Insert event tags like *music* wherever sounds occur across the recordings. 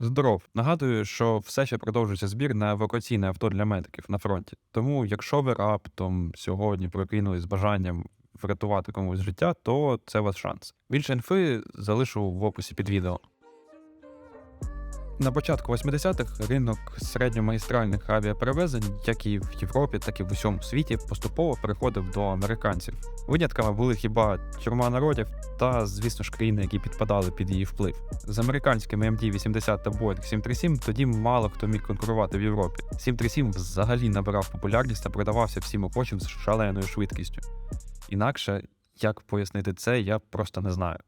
Здоров. Нагадую, що все ще продовжується збір на евакуаційне авто для медиків на фронті. Тому, якщо ви раптом сьогодні прокинулись з бажанням врятувати комусь життя, то це ваш шанс. Більше інфи залишу в описі під відео. На початку 80-х ринок середньомагістральних авіаперевезень, як і в Європі, так і в усьому світі, поступово переходив до американців. Винятками були хіба тюрма народів та, звісно ж, країни, які підпадали під її вплив. З американськими MD-80 та Boeing 737 тоді мало хто міг конкурувати в Європі. 737 взагалі набирав популярність та продавався всім охочим з шаленою швидкістю. Інакше, як пояснити це, я просто не знаю.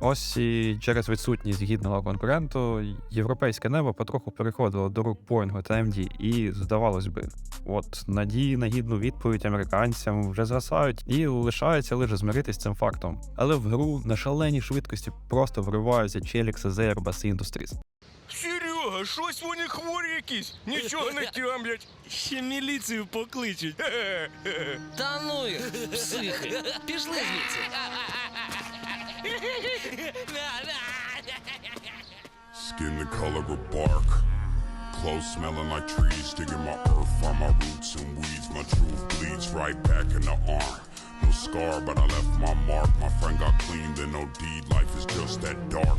Ось і через відсутність гідного конкуренту європейське небо потроху переходило до рук Боїнгу та МД, і здавалось би, от надії на гідну відповідь американцям вже згасають, і лишається лише змиритись з цим фактом. Але в гру на шаленій швидкості просто вриваються челікси з Airbus Industries. Серега, щось вони хворі якісь. Нічого не тямлять. Ще міліцію покличуть. Та ну їх, психи. Пішли звідси. *laughs* Skin the color of bark. Clothes smelling like trees, digging my earth, find my roots and weeds. My truth bleeds right back in the arm. No scar, but I left my mark. My friend got clean, then no deed. Life is just that dark.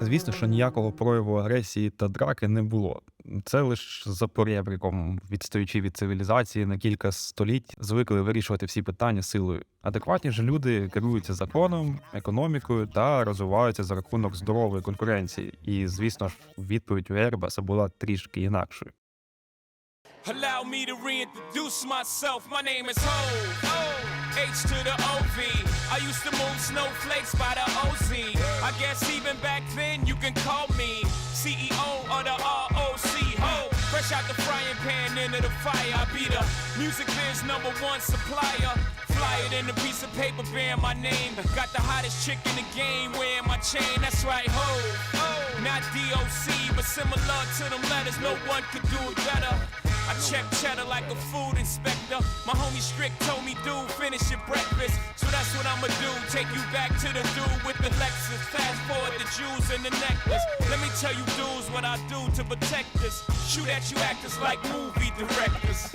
Звісно, що ніякого прояву агресії та драки не було. Це лише за поребриком, відстаючи від цивілізації на кілька століть, звикли вирішувати всі питання силою. Адекватні ж люди керуються законом, економікою та розвиваються за рахунок здорової конкуренції. І, звісно ж, відповідь у Airbus була трішки інакшою. Allow me to reintroduce myself. My name is Ho. H to the OV. I used to move snowflakes by the OZ. I guess even back then you can call me CEO of the ROC. Ho. Fresh out the frying pan into the fire. I be the music biz number one supplier. Fly it in a piece of paper bearing my name. Got the hottest chick in the game wearing my chain. That's right, ho. Not DOC, but similar to them letters. No one could do it better. Check cheddar like a food inspector. My homie Strick told me, dude, finish your breakfast. So that's what I'ma do. Take you back to the dude with the Lexus. Fast forward the jewels and the necklace. Let me tell you, dudes, what I do to protect this. Shoot at you actors like movie directors.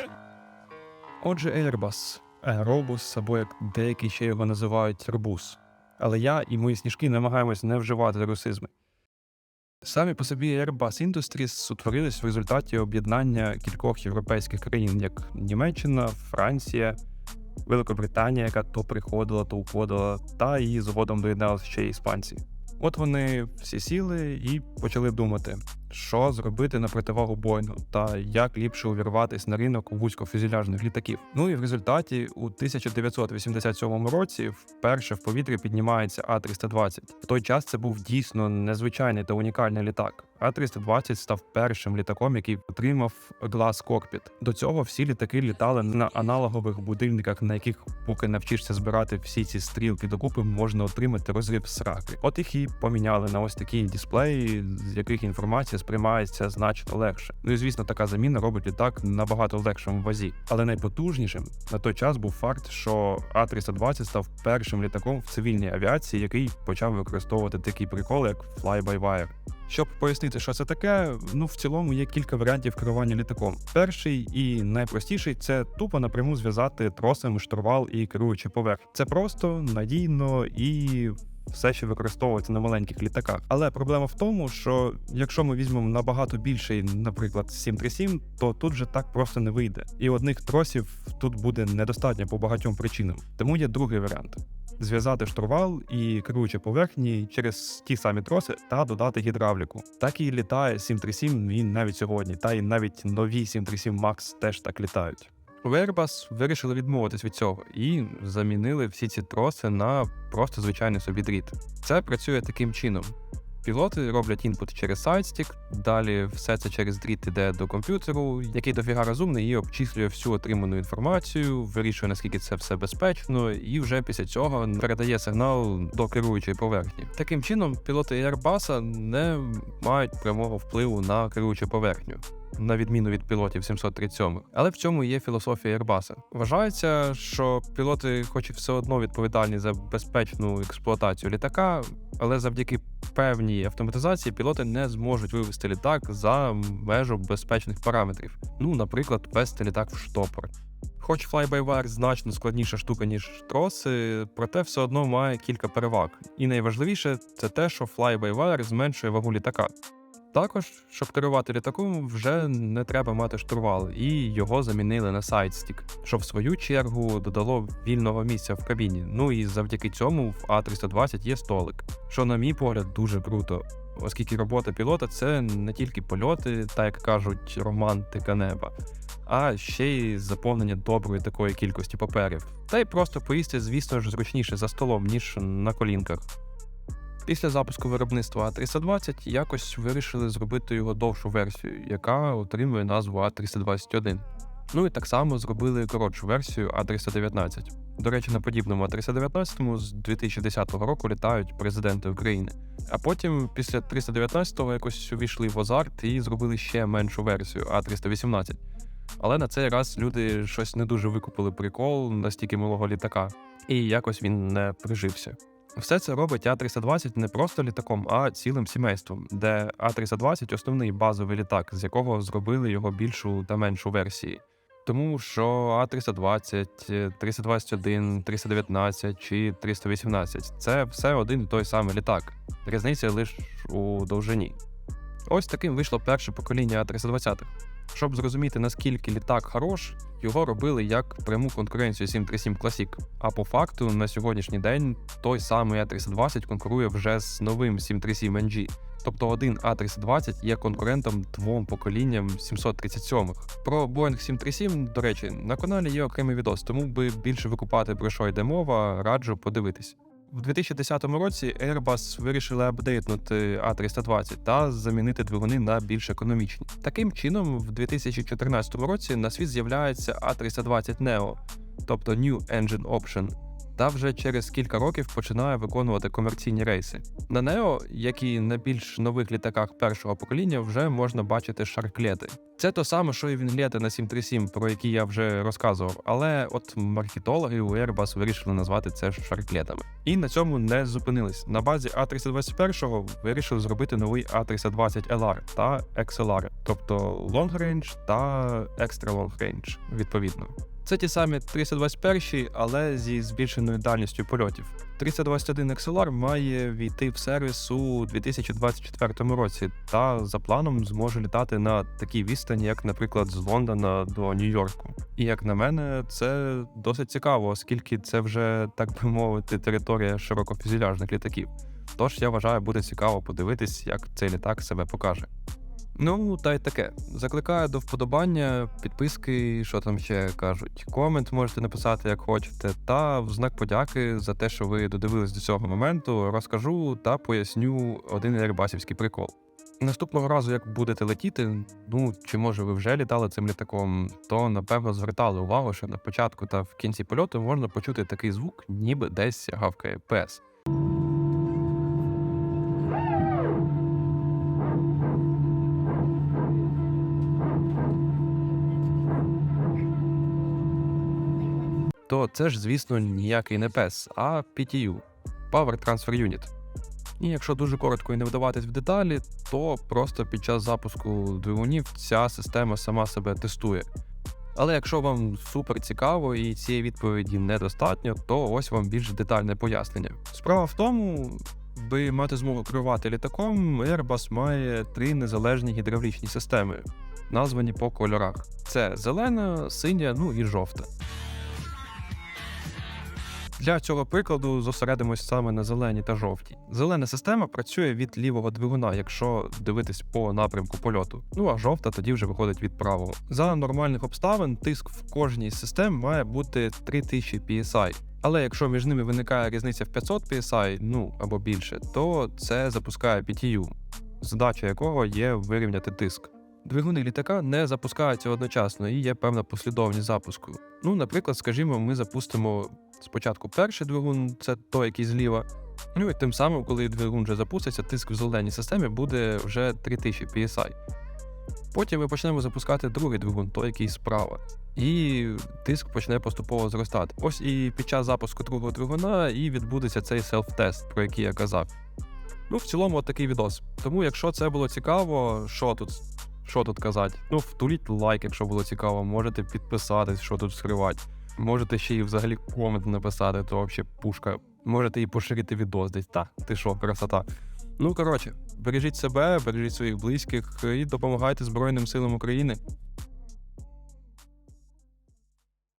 Отже, Airbus, Aerobus, або як деякі ще його називають Робус. Але я і мої сніжки намагаємось не вживати русизми. Самі по собі Airbus Industries утворились в результаті об'єднання кількох європейських країн, як Німеччина, Франція, Великобританія, яка то приходила, то уходила, та і згодом доєдналися ще й іспанці. От вони всі сіли і почали думати, що зробити на противагу бойну та як ліпше увірватись на ринок вузькофюзеляжних літаків. Ну і в результаті у 1987 році вперше в повітрі піднімається А-320. В той час це був дійсно незвичайний та унікальний літак. А-320 став першим літаком, який отримав Glass Cockpit. До цього всі літаки літали на аналогових будильниках, на яких, поки навчишся збирати всі ці стрілки докупи, можна отримати розрив сраки. От їх і поміняли на ось такі дисплеї, з яких інформація сприймається значно легше. Ну і звісно, така заміна робить літак набагато легшим в вазі. Але найпотужнішим на той час був факт, що А-320 став першим літаком в цивільній авіації, який почав використовувати такі приколи, як fly-by-wire. Щоб пояснити, що це таке, ну в цілому є кілька варіантів керування літаком. Перший і найпростіший це тупо напряму зв'язати тросом штурвал і керуючий поверх. Це просто надійно і. Все ще використовується на маленьких літаках. Але проблема в тому, що якщо ми візьмемо набагато більший, наприклад, 737, то тут же так просто не вийде. І одних тросів тут буде недостатньо по багатьом причинам. Тому є другий варіант: зв'язати штурвал і керуючі поверхні через ті самі троси та додати гідравліку. Так і літає 737 він навіть сьогодні, та й навіть нові 737 MAX теж так літають. У Airbus вирішили відмовитись від цього і замінили всі ці троси на просто звичайний собі дріт. Це працює таким чином. Пілоти роблять інпут через сайдстік, далі все це через дріт іде до комп'ютеру, який дофіга розумний і обчислює всю отриману інформацію, вирішує наскільки це все безпечно, і вже після цього передає сигнал до керуючої поверхні. Таким чином, пілоти Airbus не мають прямого впливу на керуючу поверхню. на відміну від пілотів 737. Але в цьому є філософія Airbus. Вважається, що пілоти, хоч і все одно відповідальні за безпечну експлуатацію літака, але завдяки певній автоматизації пілоти не зможуть вивести літак за межу безпечних параметрів. Ну, наприклад, вести літак в штопор. Хоч fly-by-wire значно складніша штука, ніж троси, проте все одно має кілька переваг. І найважливіше це те, що fly-by-wire зменшує вагу літака. Також, щоб керувати літаком, вже не треба мати штурвал, і його замінили на сайдстік, що в свою чергу додало вільного місця в кабіні. Ну і завдяки цьому в А320 є столик, що, на мій погляд, дуже круто. Оскільки робота пілота це не тільки польоти, та як кажуть, романтика неба, а ще й заповнення доброї такої кількості паперів. Та й просто поїсти, звісно ж, зручніше за столом, ніж на колінках. Після запуску виробництва А320 якось вирішили зробити його довшу версію, яка отримує назву А321. Ну і так само зробили коротшу версію А319. До речі, на подібному А319 з 2010 року літають президенти України. А потім, після 319-го, якось увійшли в азарт і зробили ще меншу версію А318. Але на цей раз люди щось не дуже викупили прикол настільки малого літака, і якось він не прижився. Все це робить А320 не просто літаком, а цілим сімейством, де А320 основний базовий літак, з якого зробили його більшу та меншу версії. Тому що А320, 321, 319 чи 318 це все один і той самий літак. Різниця лише у довжині. Ось таким вийшло перше покоління А320. Щоб зрозуміти, наскільки літак хорош, його робили як пряму конкуренцію 737 Classic. А по факту на сьогоднішній день той самий А320 конкурує вже з новим 737 NG. Тобто один А320 є конкурентом двом поколінням 737-х. Про Boeing 737, до речі, на каналі є окремий відос, тому би більше викупати про що йде мова, раджу подивитись. В 2010 році Airbus вирішили апдейтнути А320 та замінити двигуни на більш економічні. Таким чином, в 2014 році на світ з'являється A320 Neo, тобто New Engine Option, та вже через кілька років починає виконувати комерційні рейси. На Neo, як і на більш нових літаках першого покоління, вже можна бачити шарклети. Це то саме, що і вінглети на 737, про які я вже розказував, але от маркетологи у Airbus вирішили назвати це шарклетами. І на цьому не зупинились. На базі А321 вирішили зробити новий А320 LR та XLR, тобто Long Range та Extra Long Range, відповідно. Це ті самі 321, але зі збільшеною дальністю польотів. 321 XLR має війти в сервіс у 2024 році, та за планом зможе літати на такій відстані, як, наприклад, з Лондона до Нью-Йорку. І як на мене, це досить цікаво, оскільки це вже, так би мовити, територія широкофюзеляжних літаків. Тож я вважаю, буде цікаво подивитись, як цей літак себе покаже. Ну, та й таке. Закликаю до вподобання, підписки, що там ще кажуть. Комент можете написати, як хочете, та в знак подяки за те, що ви додивились до цього моменту, розкажу та поясню один ербасівський прикол. Наступного разу, як будете летіти, ну чи може ви вже літали цим літаком, то напевно звертали увагу, що на початку та в кінці польоту можна почути такий звук, ніби десь гавкає пес. То це ж, звісно, ніякий не PES, а PTU Power Transfer Unit. І якщо дуже коротко і не вдаватись в деталі, то просто під час запуску двигунів ця система сама себе тестує. Але якщо вам супер цікаво і цієї відповіді недостатньо, то ось вам більш детальне пояснення. Справа в тому, би мати змогу керувати літаком, Airbus має три незалежні гідравлічні системи, названі по кольорах: це зелена, синя, ну і жовта. Для цього прикладу зосередимось саме на зеленій та жовтій. Зелена система працює від лівого двигуна, якщо дивитись по напрямку польоту. Ну а жовта тоді вже виходить від правого. За нормальних обставин тиск в кожній з систем має бути 3000 PSI. Але якщо між ними виникає різниця в 500 PSI, ну або більше, то це запускає PTU, задача якого є вирівняти тиск. Двигуни літака не запускаються одночасно і є певна послідовність запуску. Ну, наприклад, скажімо, ми запустимо спочатку перший двигун, це той, який зліва. Ну і тим самим, коли двигун вже запуститься, тиск в зеленій системі буде вже 3000 PSI. Потім ми почнемо запускати другий двигун, той, який справа. І тиск почне поступово зростати. Ось і під час запуску другого двигуна і відбудеться цей селф-тест, про який я казав. Ну, в цілому, от такий відос. Тому, якщо це було цікаво, що тут? Що тут казати? Ну, втуліть лайк, якщо було цікаво, можете підписатись, що тут скривати. Можете ще і взагалі комент написати, то взагалі пушка. Можете і поширити відос десь. Та, ти що, красота. Ну, коротше, бережіть себе, бережіть своїх близьких і допомагайте Збройним силам України.